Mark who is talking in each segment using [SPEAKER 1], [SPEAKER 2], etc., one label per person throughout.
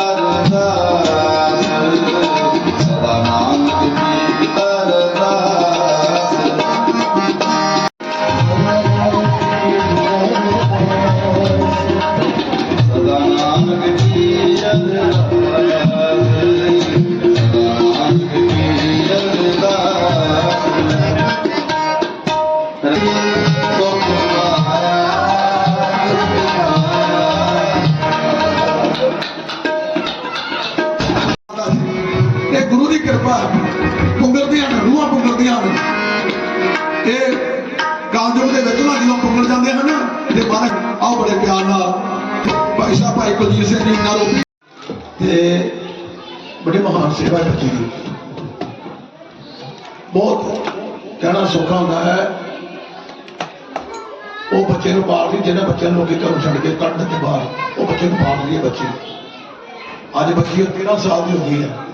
[SPEAKER 1] Arunachal ਕਿਰਪਾ ਪੁੰਗਰਦੀਆਂ ਨੇ, ਰੂਹਾਂ ਪੁੰਗਰਦੀਆਂ ਨੇ। ਇਹ ਕਾਲਯੁਗ ਦੇ ਵਿੱਚ ਨਾ ਜਦੋਂ ਪੁੰਗਰ ਜਾਂਦੇ ਹਨ, ਤੇ ਮਹਾਰਾਜ ਆਓ ਬੜੇ ਪਿਆਰ ਨਾਲ। ਭਾਈ ਸਾਹਿਬ, ਭਾਈ ਕੁਲਜੀਤ ਸਿੰਘ ਜੀ, ਨਾਲ ਤੇ ਬੜੀ ਮਹਾਨ ਸੇਵਾ ਕੀਤੀ ਦੀ ਬਹੁਤ ਕਹਿਣਾ ਸੌਖਾ ਹੁੰਦਾ ਹੈ। ਉਹ ਬੱਚੇ ਨੂੰ ਪਾਲਦੀ ਜਿਹਨਾਂ ਬੱਚਿਆਂ ਨੂੰ ਲੋਕੀ ਘਰੋਂ ਛੱਡ ਕੇ ਕੱਢ ਦਿੱਤੇ ਬਾਹਰ, ਉਹ ਬੱਚੇ ਨੂੰ ਪਾਲਦੀ ਹੈ ਬੱਚੀ। ਅੱਜ ਬੱਚੀ 13 ਸਾਲ ਦੀ ਹੋ ਗਈ ਹੈ।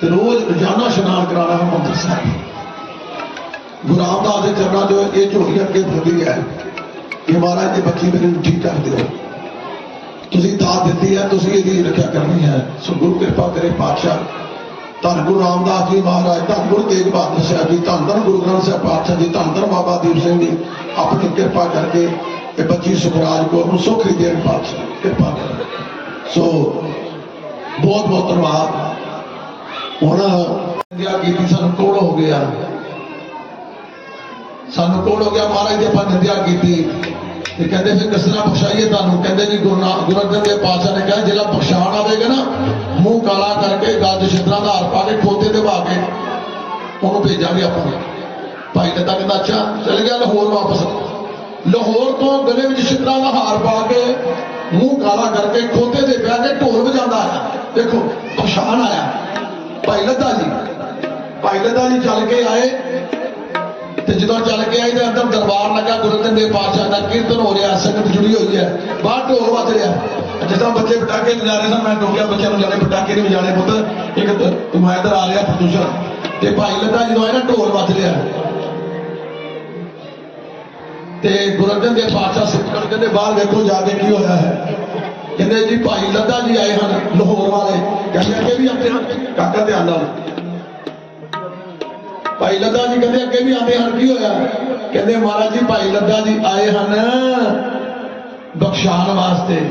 [SPEAKER 1] تو روز روزانہ کرا رہا ہوں مندر صاحب گرو رامد چرنہ جو یہ ٹوٹی اگست بڑھتی ہے۔ کہ مہاراج یہ بچی میری ٹھیک کر دیں دیتی ہے تھی یہ رکھا کرنی ہے۔ سو گرو کرپا کرے پاتشاہ تن گور رام دس جی مہاراج تن گور تگ بہادر صاحب جی تن گرو گرن صاحب پاتشہ جی تن بابا دیپ سن جی۔ اپنی کرپا کر کے بچی سکھ راج قرن سوکھ ہی دین پات سو بہت بہت دن ਹੁਣ ਨਿੰਦਿਆ ਕੀਤੀ ਸਾਨੂੰ ਕੋੜ ਹੋ ਗਿਆ ਸਾਨੂੰ ਕੋੜ ਹੋ ਗਿਆ, ਮਹਾਰਾਜ ਦੀ ਆਪਾਂ ਨਿੰਦਿਆ ਕੀਤੀ। ਤੇ ਕਹਿੰਦੇ ਫਿਰ ਕਿਸ ਬਖਸ਼ਾਈਏ ਤੁਹਾਨੂੰ। ਕਹਿੰਦੇ ਜੀ ਗੁਰੂ ਗੁਰੂ ਅਰਜਨ ਦੇਵ ਪਾਤਸ਼ਾਹ ਨੇ ਕਿਹਾ, ਜਿਹੜਾ ਬਖਸ਼ਾਣ ਆਵੇਗਾ ਨਾ, ਮੂੰਹ ਕਾਲਾ ਕਰਕੇ ਗੱਜ ਛਿੱਤਰਾਂ ਦਾ ਹਾਰ ਪਾ ਕੇ ਖੋਤੇ ਤੇ ਵਾ ਕੇ ਉਹਨੂੰ ਭੇਜਾਂਗੇ ਆਪਾਂ। ਭਾਈ ਨੇ ਤਾਂ ਕਹਿੰਦਾ, ਅੱਛਾ, ਚਲ ਗਿਆ ਲਾਹੌਰ ਵਾਪਸ। ਲਾਹੌਰ ਤੋਂ ਗਲੇ ਵਿੱਚ ਛਿੱਤਰਾਂ ਦਾ ਹਾਰ ਪਾ ਕੇ ਮੂੰਹ ਕਾਲਾ ਕਰਕੇ ਖੋਤੇ ਤੇ ਬਹਿ ਕੇ ਢੋਲ ਵਜਾਉਂਦਾ ਆਇਆ। ਦੇਖੋ ਬਖਸ਼ਾਣ ਆਇਆ। ਭਾਈ ਲੱਦਾ ਜੀ। ਭਾਈ ਲੱਦਾ ਜੀ, ਚੱਲ ਕੇ ਆਏ। ਤੇ ਜਦੋਂ ਚੱਲ ਕੇ ਆਏ, ਤੇ ਅੰਦਰ ਦਰਬਾਰ ਲੱਗਾ, ਗੁਰੂ ਅਰਜਨ ਦੇਵ ਪਾਤਸ਼ਾਹ ਦਾ ਕੀਰਤਨ ਹੋ ਰਿਹਾ, ਸੰਗਤ ਜੁੜੀ ਹੋਈ ਹੈ। ਬਾਹਰ ਢੋਲ ਵੱਜ ਰਿਹਾ। ਜਿੱਦਾਂ ਬੱਚੇ ਪਟਾਕੇ ਵਜਾ ਰਹੇ ਸਨ ਮੈਂ ਟੋਕਿਆ ਬੱਚਿਆਂ ਨੂੰ ਜਾਣੇ, ਪਟਾਕੇ ਨਹੀਂ ਵਜਾਣੇ ਪੁੱਤ। ਇੱਕ ਨੁਮਾਇੰਦਰ ਆ ਰਿਹਾ, ਪ੍ਰਦੂਸ਼ਣ। ਤੇ ਭਾਈ ਲੱਗਾ ਜਦੋਂ ਆਇਆ ਨਾ, ਢੋਲ ਵੱਜ ਰਿਹਾ। ਤੇ ਗੁਰੂ ਅਰਜਨ ਦੇਵ ਪਾਤਸ਼ਾਹ ਸਿੱਖਣ ਕਹਿੰਦੇ, ਬਾਹਰ ਵੇਖੋ ਜਾ ਕੇ ਕੀ ਹੋਇਆ ਹੈ। ਕਹਿੰਦੇ ਜੀ ਭਾਈ ਲੱਦਾ ਜੀ ਆਏ ਹਨ ਲਾਹੌਰ ਵਾਲੇ। ਕਹਿੰਦੇ ਅੱਗੇ ਵੀ ਆਉਂਦੇ ਹਨ। ਕਾਕਾ ਧਿਆਨ ਨਾਲ। ਭਾਈ ਲੱਦਾ ਜੀ ਕਹਿੰਦੇ ਅੱਗੇ ਵੀ ਆਉਂਦੇ ਹਨ। ਕੀ ਹੋਇਆ? ਕਹਿੰਦੇ ਮਹਾਰਾਜ ਜੀ, ਭਾਈ ਲੱਦਾ ਜੀ ਆਏ ਹਨ ਬਖਸ਼ਾਣ ਵਾਸਤੇ।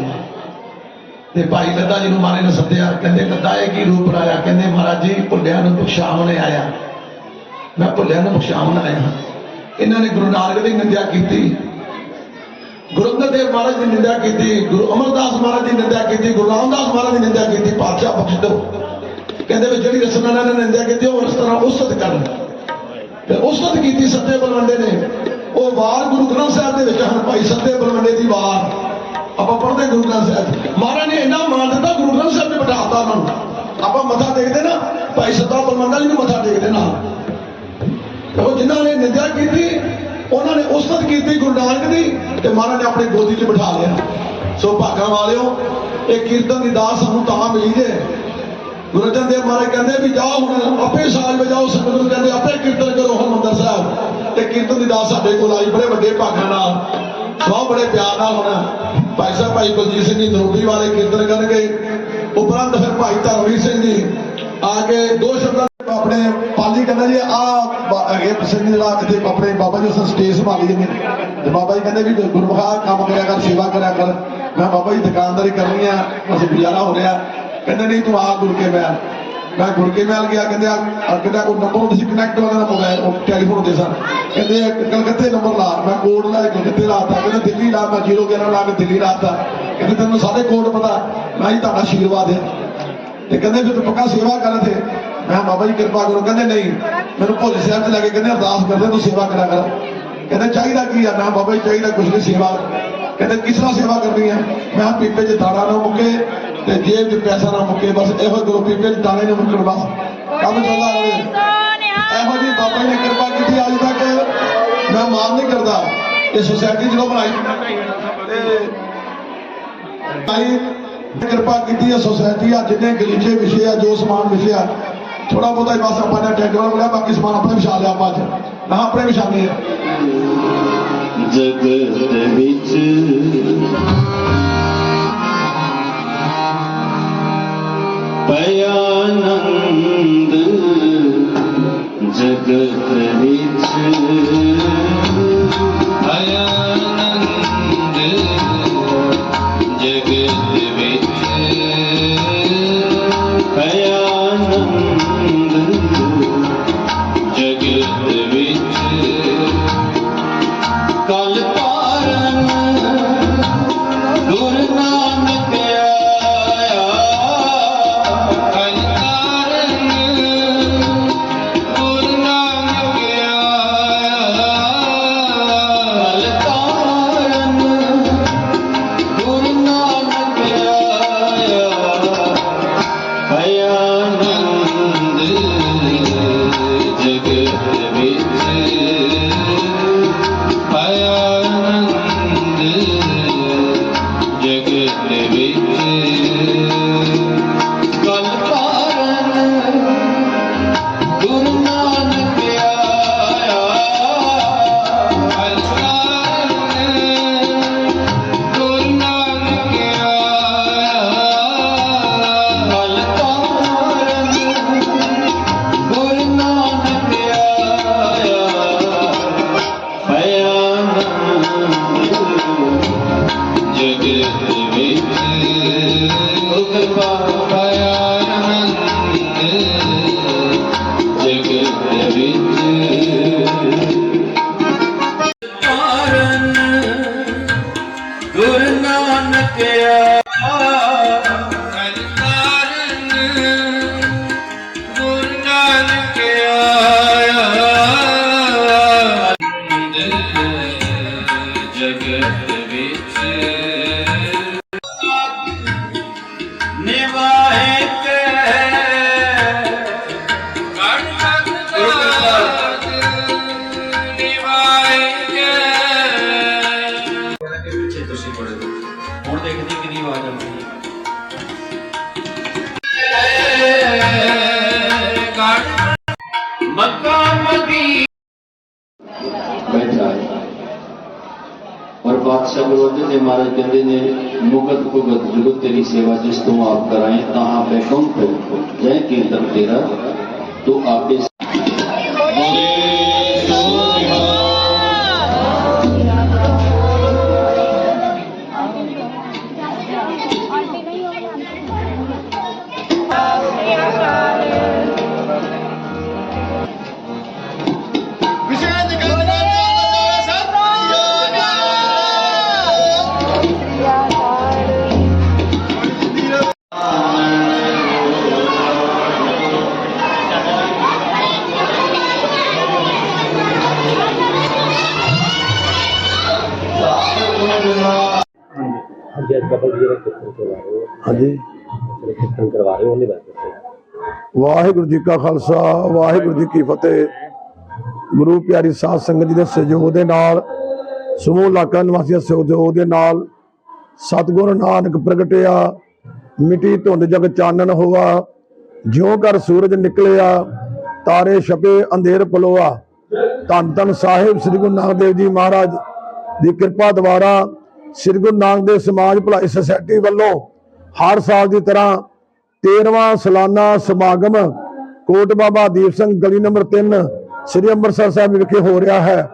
[SPEAKER 1] ਤੇ ਭਾਈ ਲੱਦਾ ਜੀ ਨੂੰ ਮਾਰੇ ਨੇ ਸੱਦਿਆ। ਕਹਿੰਦੇ ਲੱਦਾ ਇਹ ਕੀ ਰੂਪ ਲਾਇਆ? ਕਹਿੰਦੇ ਮਹਾਰਾਜ ਜੀ, ਭੁੱਲਿਆਂ ਨੂੰ ਬਖਸ਼ਾਵਣ ਆਇਆ ਮੈਂ ਭੁੱਲਿਆਂ ਨੂੰ ਬਖਸ਼ਾਵਣ ਆਇਆ ਹਾਂ। ਇਹਨਾਂ ਨੇ ਗੁਰੂ ਨਾਨਕ ਦੀ ਨਿੰਦਿਆ ਕੀਤੀ। ਗੁਰੂ ਅੰਗਦ ਦੇਵ ਮਹਾਰਾਜ ਦੀ ਨਿੰਦਿਆ ਕੀਤੀ, ਗੁਰੂ ਅਮਰਦਾਸ ਮਹਾਰਾਜ ਦੀ ਨਿੰਦਿਆ ਕੀਤੀ, ਗੁਰੂ ਰਾਮਦਾਸ ਮਹਾਰਾਜ ਦੀ ਨਿੰਦਿਆ ਕੀਤੀ, ਪਾਤਸ਼ਾਹ ਬਖਸ਼ ਕਹਿੰਦੇ ਵੀ ਜਿਹੜੀ ਰਸਨਾ ਇਹਨਾਂ ਨੇ ਕੀਤੀ, ਉਹ ਉਸ ਉਸਤ ਕਰਨ। ਤੇ ਉਸਤ ਕੀਤੀ ਸੱਤੇ ਬਲਵੰਡੇ ਨੇ। ਉਹ ਵਾਰ ਗੁਰੂ ਗ੍ਰੰਥ ਸਾਹਿਬ ਦੇ ਵਿੱਚ ਹਨ ਭਾਈ ਸੱਤੇ ਬਲਵੰਡੇ ਦੀ ਵਾਰ। ਆਪਾਂ ਪੜ੍ਹਦੇ ਗੁਰੂ ਗ੍ਰੰਥ ਸਾਹਿਬ ਮਹਾਰਾਜ ਨੇ ਇੰਨਾ ਮਾਣ ਦਿੱਤਾ, ਗੁਰੂ ਗ੍ਰੰਥ ਸਾਹਿਬ ਨੇ ਬਿਠਾਤਾ ਉਹਨਾਂ ਨੂੰ। ਆਪਾਂ ਮੱਥਾ ਟੇਕਦੇ ਨਾ, ਭਾਈ ਸੱਤਾ ਬਲਵੰਡਾ ਜੀ ਨੂੰ ਮੱਥਾ ਟੇਕਦੇ ਨਾਲ। ਉਹ ਜਿਨ੍ਹਾਂ ਨੇ ਨਿੰਦਿਆ ਕੀਤੀ ਉਹਨਾਂ ਨੇ ਉਸਤਤ ਕੀਤੀ ਗੁਰੂ ਨਾਨਕ ਦੀ ਤੇ ਮਹਾਰਾਜ ਨੇ ਆਪਣੀ ਗੋਦੀ 'ਚ ਬਿਠਾ ਲਿਆ। ਸੋ ਭਾਗਾਂ ਵਾਲਿਓ, ਇਹ ਕੀਰਤਨ ਦੀ ਦਾਸ ਸਾਨੂੰ ਤਾਂ ਮਿਲੀ ਜੇ। ਗੁਰੂ ਅਰਜਨ ਦੇਵ ਮਹਾਰਾਜ ਕਹਿੰਦੇ ਵੀ ਜਾਓ ਹੁਣ, ਆਪੇ ਸਾਜ ਵਜਾਓ, ਸੰਗਤ ਨੂੰ ਕਹਿੰਦੇ ਆਪੇ ਕੀਰਤਨ ਕਰੋ ਹਰਮੰਦਰ ਸਾਹਿਬ। ਤੇ ਕੀਰਤਨ ਦੀ ਦਾਸ ਸਾਡੇ ਕੋਲ ਆਈ, ਬੜੇ ਵੱਡੇ ਭਾਗਾਂ ਨਾਲ, ਬਹੁਤ ਬੜੇ ਪਿਆਰ ਨਾਲ ਹੁਣ ਭਾਈ ਸਾਹਿਬ, ਭਾਈ ਕੁਲਜੀਤ ਸਿੰਘ ਜੀ ਨਰੋਬੀ ਵਾਲੇ ਕੀਰਤਨ ਕਰਨਗੇ। ਉਪਰੰਤ ਫਿਰ ਭਾਈ ਧਰਮਵੀਰ ਸਿੰਘ ਜੀ ਆ ਕੇ ਦੋ ਸ਼ਬਦਾਂ ਆਪਣੇ ਪਾਲੀ ਕਹਿੰਦਾ ਜੀ ਆ ਅਗੇ ਸਿੰਘ ਜਿਹੜਾ ਕਿਤੇ ਆਪਣੇ ਬਾਬਾ ਜੀ ਉਸ ਸਟੇਜ ਸੰਭਾਲੀ ਜਾਂਦੇ ਤੇ ਬਾਬਾ ਜੀ ਕਹਿੰਦੇ ਵੀ ਗੁਰਮਖਾ ਕੰਮ ਕਰਿਆ ਕਰ, ਸੇਵਾ ਕਰਿਆ ਕਰ। ਮੈਂ ਬਾਬਾ ਜੀ ਦੁਕਾਨਦਾਰੀ ਕਰਨੀ ਆ, ਅਸੀਂ ਗੁਜ਼ਾਰਾ ਹੋ ਰਿਹਾ। ਕਹਿੰਦੇ ਨਹੀਂ ਤੂੰ ਆ ਗੁਰ ਮਹਿਲ ਮੈਂ ਗੁਰ ਕੇ ਮਹਿਲ ਗਿਆ, ਕਹਿੰਦੇ ਆ ਕਹਿੰਦਾ ਕੋਈ ਨੰਬਰ ਹੁੰਦਾ ਸੀ ਕਨੈਕਟ ਵਗੈਰਾ ਮੋਬਾਈਲ ਟੈਲੀਫੋਨ ਦੇ ਸਨ। ਕਹਿੰਦੇ ਆ, ਕਲਕੱਤੇ ਨੰਬਰ ਲਾ, ਮੈਂ ਕੋਡ ਲਾ ਕੇ ਕਲਕੱਤੇ ਲਾਤਾ ਕਹਿੰਦੇ ਦਿੱਲੀ ਲਾ, ਮੈਂ 011 ਲਾ ਕੇ ਦਿੱਲੀ ਲਾਤਾ ਕਹਿੰਦੇ ਤੈਨੂੰ ਸਾਰੇ ਕੋਡ ਪਤਾ, ਮੈਂ ਹੀ ਤੁਹਾਡਾ ਆਸ਼ੀਰਵਾਦ ਹੈ ਤੇ ਕਹਿੰਦੇ ਫਿਰ ਪੱਕਾ ਸੇਵਾ ਕਰ ਥੇ ਮੈਂ ਕਿਹਾ, ਬਾਬਾ ਜੀ, ਕਿਰਪਾ ਕਰੋ। ਕਹਿੰਦੇ, ਨਹੀਂ, ਮੈਨੂੰ ਭੁੱਲ ਸਾਹਿਬ ਤੇ ਲੈ ਕੇ ਕਹਿੰਦੇ, ਅਰਦਾਸ ਕਰਦੇ, ਤੂੰ ਸੇਵਾ ਕਰਿਆ ਕਰ। ਕਹਿੰਦੇ, ਚਾਹੀਦਾ ਕੀ ਆ? ਮੈਂ ਬਾਬਾ ਜੀ, ਚਾਹੀਦਾ ਕੁਝ ਨਹੀਂ ਸੇਵਾ ਕਹਿੰਦੇ, ਕਿਸ ਤਰ੍ਹਾਂ ਸੇਵਾ ਕਰਨੀ ਹੈ ਮੈਂ ਪੀਪੇ 'ਚ ਦਾਣਾ ਨਾ ਮੁੱਕੇ ਤੇ ਜੇਬ 'ਚ ਪੈਸਾ ਨਾ ਮੁੱਕੇ, ਬਸ ਇਹੋ ਗੁਰੂ ਪੀਪੇ 'ਚ ਦਾਣੇ ਨਾ ਮੁੱਕਣ, ਬਸ। ਕੰਮ ਚੱਲਦਾ ਰਹੇ। ਇਹੋ ਜੀ ਬਾਬਾ ਜੀ ਨੇ ਕਿਰਪਾ ਕੀਤੀ ਅੱਜ ਤੱਕ। ਮੈਂ ਮਾਨ ਨਹੀਂ ਕਰਦਾ। ਇਹ ਸੁਸਾਇਟੀ ਜਦੋਂ ਬਣਾਈ, ਤੇ ਕਿਰਪਾ ਕੀਤੀ ਹੈ ਸੋਸਾਇਟੀ ਆ, ਜਿੰਨੇ ਗਲੀਚੇ ਵਿਸ਼ੇ ਆ, ਜੋ ਸਮਾਨ ਵਿਸ਼ੇ ਆ ਥੋੜਾ ਬਹੁਤਾ ਹੀ ਬਸ ਆਪਾਂ ਨੇ ਟੈਂਟ ਵਾਲਾ ਮਿਲਿਆ ਬਾਕੀ ਸਮਾਨ ਆਪਣੇ ਵਿਛਾ ਲਿਆ ਆਪਾਂ ਅੱਜ। ਨਾ ਆਪਣੇ ਵਿਛਾਣੇ ਆ।
[SPEAKER 2] ਜਗਤ ਵਿੱਚ। ਪਿਆਨੰਦ
[SPEAKER 3] ਬਾਦਸ਼ਾਹ ਗੁਰੂ ਅਰਜਨ ਮਹਾਰਾਜ ਕਹਿੰਦੇ ਨੇ ਮੁਗਤ ਭੁਗਤ ਜੁਗਤ ਤੇਰੀ ਸੇਵਾ ਜਿਸ ਤੋਂ ਆਪ ਕਰਾਏ ਤਾਂ ਪੈ ਕੌਣ ਜੈ ਕੀਰਤਨ ਤੇਰਾ, ਤੂੰ ਆਪੇ
[SPEAKER 4] ਕਬਲ ਜਿਹੜੇ ਕੀਰਤਨ ਕਰਵਾ ਰਹੇ ਹੋ
[SPEAKER 5] ਹਾਂਜੀ।
[SPEAKER 4] ਜਿਹੜੇ ਕੀਰਤਨ ਕਰਵਾ ਰਹੇ ਹੋ ਉਹਦੇ ਬਾਰੇ ਦੱਸੋ।
[SPEAKER 5] ਵਾਹਿਗੁਰੂ ਜੀ ਕਾ ਖਾਲਸਾ ਵਾਹਿਗੁਰੂ ਜੀ ਕੀ ਫਤਿਹ। ਗੁਰੂ ਪਿਆਰੀ ਸਾਧ ਸੰਗਤ ਜੀ ਦੇ ਸਹਿਯੋਗ ਦੇ ਨਾਲ ਸਮੂਹ ਇਲਾਕਾ ਨਿਵਾਸੀਆਂ ਸਹਿਯੋਗ ਦੇ ਨਾਲ ਸਤਿਗੁਰ ਨਾਨਕ ਪ੍ਰਗਟਿਆ ਮਿੱਟੀ ਧੁੰਦ ਜਗ ਚਾਨਣ ਹੋਆ ਜਿਉ ਕਰ ਸੂਰਜ ਨਿਕਲਿਆ ਤਾਰੇ ਛਪੇ ਅੰਧੇਰ ਪਲੋਆ। ਧੰਨ ਧੰਨ ਸਾਹਿਬ ਸ੍ਰੀ ਗੁਰੂ ਨਾਨਕ ਦੇਵ ਜੀ ਮਹਾਰਾਜ ਦੀ ਕਿਰਪਾ ਦੁਆਰਾ ਸ੍ਰੀ ਗੁਰੂ ਨਾਨਕ ਦੇਵ ਸਮਾਜ ਭਲਾਈ ਸੁਸਾਇਟੀ ਵੱਲੋਂ ਹਰ ਸਾਲ ਦੀ ਤਰ੍ਹਾਂ 13ਵਾਂ ਸਾਲਾਨਾ ਸਮਾਗਮ ਕੋਟ ਬਾਬਾ ਦੀਪ ਸਿੰਘ ਗਲੀ ਨੰਬਰ 3 ਸ੍ਰੀ ਅੰਮ੍ਰਿਤਸਰ ਸਾਹਿਬ ਵਿਖੇ ਹੋ ਰਿਹਾ ਹੈ,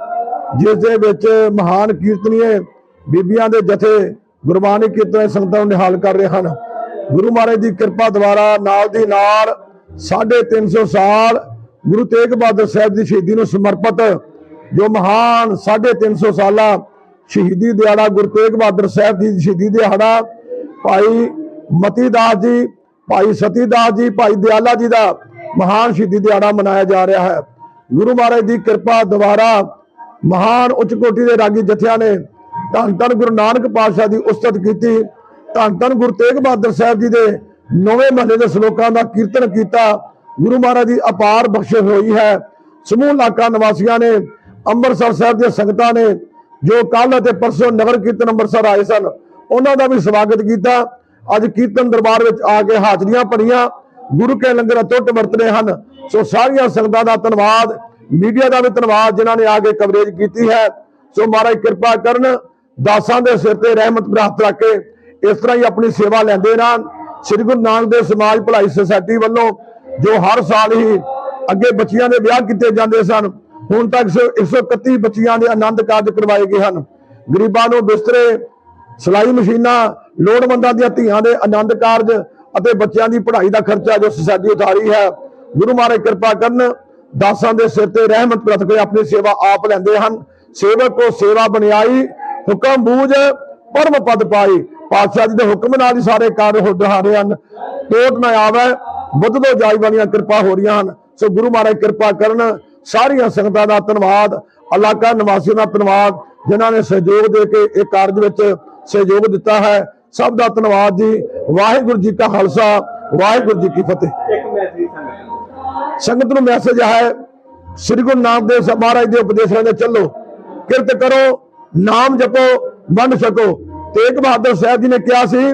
[SPEAKER 5] ਜਿਸ ਦੇ ਵਿੱਚ ਮਹਾਨ ਕੀਰਤਨੀਏ ਬੀਬੀਆਂ ਦੇ ਜਥੇ ਗੁਰਬਾਣੀ ਕੀਰਤਨ ਸੰਗਤਾਂ ਨੂੰ ਨਿਹਾਲ ਕਰ ਰਹੇ ਹਨ। ਗੁਰੂ ਮਹਾਰਾਜ ਦੀ ਕਿਰਪਾ ਦੁਆਰਾ ਨਾਲ ਦੀ ਨਾਲ 350 ਸਾਲ ਗੁਰੂ ਤੇਗ ਬਹਾਦਰ ਸਾਹਿਬ ਦੀ ਸ਼ਹੀਦੀ ਨੂੰ ਸਮਰਪਿਤ ਜੋ ਮਹਾਨ 350 ਸਾਲਾ ਸ਼ਹੀਦੀ ਦਿਹਾੜਾ ਗੁਰੂ ਤੇਗ ਬਹਾਦਰ ਸਾਹਿਬ ਦੀ ਸ਼ਹੀਦੀ ਦਿਹਾੜਾ, ਭਾਈ ਮਤੀ ਦਾਸ ਜੀ, ਭਾਈ ਸਤੀ ਦਾਸ ਜੀ, ਭਾਈ ਦਿਆਲਾ ਜੀ ਦਾ ਮਹਾਨ ਸ਼ਹੀਦੀ ਦਿਹਾੜਾ ਮਨਾਇਆ ਜਾ ਰਿਹਾ ਹੈ। ਗੁਰੂ ਮਹਾਰਾਜ ਦੀ ਕਿਰਪਾ ਦੁਆਰਾ ਮਹਾਨ ਉੱਚ ਕੋਟੀ ਦੇ ਰਾਗੀ ਜਥਿਆਂ ਨੇ ਧੰਨ ਧੰਨ ਗੁਰੂ ਨਾਨਕ ਪਾਤਸ਼ਾਹ ਦੀ ਉਸਤਤ ਕੀਤੀ, ਧੰਨ ਧੰਨ ਗੁਰੂ ਤੇਗ ਬਹਾਦਰ ਸਾਹਿਬ ਜੀ ਦੇ ਨੌਵੇਂ ਮਹੱਲੇ ਦੇ ਸ਼ਲੋਕਾਂ ਦਾ ਕੀਰਤਨ ਕੀਤਾ। ਗੁਰੂ ਮਹਾਰਾਜ ਦੀ ਅਪਾਰ ਬਖਸ਼ਿਸ਼ ਹੋਈ ਹੈ। ਸਮੂਹ ਇਲਾਕਾ ਨਿਵਾਸੀਆਂ ਨੇ, ਅੰਮ੍ਰਿਤਸਰ ਸਾਹਿਬ ਦੀਆਂ ਸੰਗਤਾਂ ਨੇ ਜੋ ਕੱਲ ਅਤੇ ਪਰਸੋਂ ਨਗਰ ਕੀਰਤਨ ਅੰਮ੍ਰਿਤਸਰ ਆਏ ਸਨ, ਉਹਨਾਂ ਦਾ ਵੀ ਸਵਾਗਤ ਕੀਤਾ। ਅੱਜ ਕੀਰਤਨ ਦਰਬਾਰ ਵਿੱਚ ਆ ਕੇ ਹਾਜ਼ਰੀਆਂ ਭਰੀਆਂ, ਗੁਰੂ ਕੇ ਲੰਗਰ ਅਟੁੱਟ ਵਰਤਨੇ ਹਨ। ਸੋ ਸਾਰੀਆਂ ਸੰਗਤਾਂ ਦਾ ਧੰਨਵਾਦ, ਮੀਡੀਆ ਦਾ ਵੀ ਧੰਨਵਾਦ, ਜਿਨ੍ਹਾਂ ਨੇ ਆ ਕੇ ਕਵਰੇਜ ਕੀਤੀ ਹੈ। ਸੋ ਮਹਾਰਾਜ ਕਿਰਪਾ ਕਰਨ, ਦਾਸਾਂ ਦੇ ਸਿਰ ਤੇ ਰਹਿਮਤ ਪ੍ਰਾਪਤ ਰੱਖ ਕੇ ਇਸ ਤਰ੍ਹਾਂ ਹੀ ਆਪਣੀ ਸੇਵਾ ਲੈਂਦੇ ਰਹਿਣ। ਸ੍ਰੀ ਗੁਰੂ ਨਾਨਕ ਦੇਵ ਸਮਾਜ ਭਲਾਈ ਸੁਸਾਇਟੀ ਵੱਲੋਂ ਜੋ ਹਰ ਸਾਲ ਹੀ ਅੱਗੇ ਬੱਚੀਆਂ ਦੇ ਵਿਆਹ ਕੀਤੇ ਜਾਂਦੇ ਸਨ ਹੁਣ ਤੱਕ 131 ਬੱਚੀਆਂ ਦੇ ਆਨੰਦ ਕਾਰਜ ਕਰਵਾਏ ਗਏ ਹਨ। ਗਰੀਬਾਂ ਨੂੰ ਬਿਸਤਰੇ, ਸਿਲਾਈ ਮਸ਼ੀਨਾਂ, ਲੋੜਵੰਦਾਂ ਦੀਆਂ ਧੀਆਂ ਦੇ ਆਨੰਦ ਕਾਰਜ ਅਤੇ ਬੱਚਿਆਂ ਦੀ ਪੜ੍ਹਾਈ ਦਾ ਖਰਚਾ ਜੋ ਸੁਸਾਇਟੀ ਉਤਾਰੀ ਹੈ, ਗੁਰੂ ਮਹਾਰਾਜ ਕਿਰਪਾ ਕਰਨ ਦਾਸਾਂ ਦੇ ਸਿਰ ਤੇ ਰਹਿਮਤ ਪ੍ਰਤ ਕੇ ਆਪਣੀ ਸੇਵਾ ਆਪ ਲੈਂਦੇ ਹਨ। ਸੇਵਕ ਕੋ ਸੇਵਾ ਬਣਾਈ, ਹੁਕਮ ਬੂਝ, ਪਰਮ ਪਦ ਪਾਈ। ਪਾਤਸ਼ਾਹ ਜੀ ਦੇ ਹੁਕਮ ਨਾਲ ਹੀ ਸਾਰੇ ਕਾਰਜ ਹੋ ਰਹੇ ਹਨ। ਕੋਟ ਨਾ ਆਵੇ, ਬੁੱਧ ਤੋਂ ਜਾਈ ਵਾਲੀਆਂ ਕਿਰਪਾ ਹੋ ਰਹੀਆਂ ਹਨ। ਸੋ ਗੁਰੂ ਮਹਾਰਾਜ ਕਿਰਪਾ ਕਰਨ ਸਾਰੀਆਂ ਸੰਗਤਾਂ ਦਾ ਧੰਨਵਾਦ ਇਲਾਕਾ ਨਿਵਾਸੀਆਂ ਦਾ ਧੰਨਵਾਦ ਜਿਨ੍ਹਾਂ ਨੇ ਸਹਿਯੋਗ ਦੇ ਕੇ ਇਹ ਕਾਰਜ ਵਿੱਚ ਸਹਿਯੋਗ ਦਿੱਤਾ ਹੈ। ਸਭ ਦਾ ਧੰਨਵਾਦ ਜੀ। ਵਾਹਿਗੁਰੂ ਜੀ ਕਾ ਖਾਲਸਾ ਵਾਹਿਗੁਰੂ ਜੀ ਕੀ ਫਤਿਹ।
[SPEAKER 4] ਇੱਕ ਮੈਸੇਜ
[SPEAKER 5] ਸੰਗਤ ਨੂੰ। ਮੈਸੇਜ ਹੈ ਸ੍ਰੀ ਗੁਰੂ ਨਾਨਕ ਦੇਵ ਸਾਹਿਬ ਮਹਾਰਾਜ ਦੇ ਉਪਦੇਸ਼ਾਂ ਦੇ ਚੱਲੋ। ਕਿਰਤ ਕਰੋ ਨਾਮ ਜਪੋ ਬੰਨ ਸਕੋ ਤੇਗ ਬਹਾਦਰ ਸਾਹਿਬ ਜੀ ਨੇ ਕਿਹਾ ਸੀ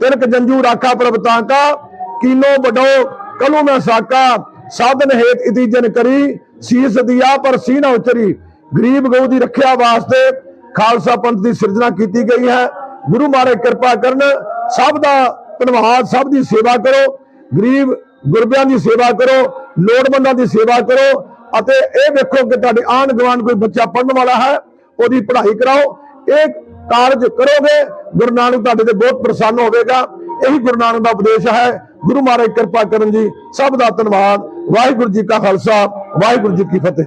[SPEAKER 5] ਤਿਲਕ ਜੰਜੂ ਰਾਖਾ ਪ੍ਰਭਤਾਂ ਕਾ ਕੀਨੋ ਬਡੋ ਕਲੂ ਮੈਂ ਸਾਕਾ ਸਾਧਨ ਹੇਤ ਇਤੀ ਜਨ ਕਰੀ, ਸੀਸ ਦਿਆ ਪਰ ਸੀਨਾ ਉਚਰੀ। ਗਰੀਬ ਗਊ ਦੀ ਰੱਖਿਆ ਵਾਸਤੇ ਖਾਲਸਾ ਪੰਥ ਦੀ ਸਿਰਜਣਾ ਕੀਤੀ ਗਈ ਹੈ। ਗੁਰੂ ਮਹਾਰਾਜ ਕਿਰਪਾ ਕਰਨ ਸਭ ਦਾ ਧੰਨਵਾਦ, ਸਭ ਦੀ ਸੇਵਾ ਕਰੋ। ਗਰੀਬ ਗੁਰਬਿਆਂ ਦੀ ਸੇਵਾ ਕਰੋ, ਲੋੜਵੰਦਾਂ ਦੀ ਸੇਵਾ ਕਰੋ। ਅਤੇ ਇਹ ਵੇਖੋ ਕਿ ਤੁਹਾਡੇ ਆਂਢ ਗੁਆਂਢ ਕੋਈ ਬੱਚਾ ਪੜਨ ਵਾਲਾ ਹੈ, ਉਹਦੀ ਪੜ੍ਹਾਈ ਕਰਾਓ। ਇਹ ਕਾਰਜ ਕਰੋਗੇ, ਗੁਰੂ ਨਾਨਕ ਤੁਹਾਡੇ ਤੇ ਬਹੁਤ ਪ੍ਰਸੰਨ ਹੋਵੇਗਾ। ਇਹੀ ਗੁਰੂ ਨਾਨਕ ਦਾ ਉਪਦੇਸ਼ ਹੈ। ਗੁਰੂ ਮਹਾਰਾਜ ਕਿਰਪਾ ਕਰਨ ਜੀ, ਸਭ ਦਾ ਧੰਨਵਾਦ। ਵਾਹਿਗੁਰੂ ਜੀ ਕਾ ਖਾਲਸਾ, ਵਾਹਿਗੁਰੂ ਜੀ ਕੀ ਫਤਿਹ।